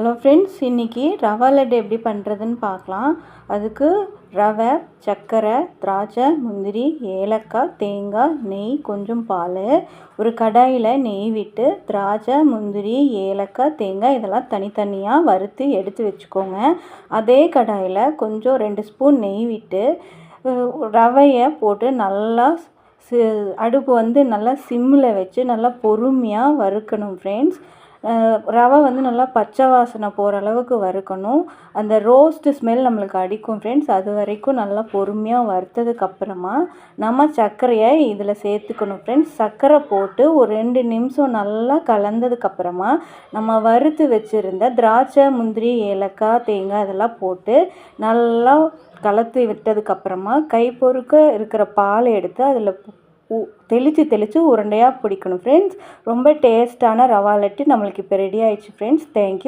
Hello friends இன்றைக்கி ரவா லட்டு எப்படி பண்ணுறதுன்னு பார்க்கலாம். அதுக்கு ரவை சர்க்கரை திராட்சை முந்திரி ஏலக்காய் தேங்காய் நெய் கொஞ்சம் பால் ஒரு கடாயில் நெய் விட்டு திராட்சை முந்திரி ஏலக்காய் தேங்காய் இதெல்லாம் தனித்தனியாக வறுத்து எடுத்து வச்சுக்கோங்க. அதே கடாயில் கொஞ்சம் ரெண்டு ஸ்பூன் நெய் விட்டு ரவையை போட்டு நல்லா அடுப்பு வந்து நல்லா சிம்மில் வச்சு நல்லா பொறுமையாக வறுக்கணும் ஃப்ரெண்ட்ஸ். ரவை வந்து நல்லா பச்சை வாசனை போகிற அளவுக்கு வறுக்கணும். அந்த ரோஸ்ட்டு ஸ்மெல் நம்மளுக்கு அடிக்கும் ஃப்ரெண்ட்ஸ் அது வரைக்கும் நல்லா பொறுமையாக வறுத்ததுக்கப்புறமா நம்ம சர்க்கரையை இதில் சேர்த்துக்கணும் ஃப்ரெண்ட்ஸ் சர்க்கரை போட்டு ஒரு ரெண்டு நிமிஷம் நல்லா கலந்ததுக்கப்புறமா நம்ம வறுத்து வச்சுருந்த திராட்சை முந்திரி ஏலக்காய் தேங்காய் இதெல்லாம் போட்டு நல்லா கலத்து விட்டதுக்கப்புறமா கை பொறுக்க இருக்கிற பாலை எடுத்து அதில் தெளித்து தெளித்து உருண்டையாக பிடிக்கணும் ஃப்ரெண்ட்ஸ் ரொம்ப டேஸ்ட்டான ரவா லட்டு நம்மளுக்கு இப்போ ரெடி ஆயிடுச்சு ஃப்ரெண்ட்ஸ் தேங்க்யூ